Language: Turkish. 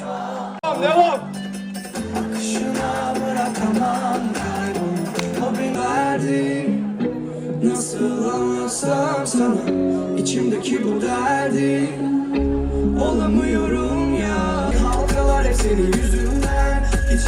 Devam, devam. Akışına bırakamam kaybol. O beni verdi. Nasıl anlatsam sana içimdeki bu derdi. Olamıyorum ya. Halkalar hep senin yüzünden. Hiç.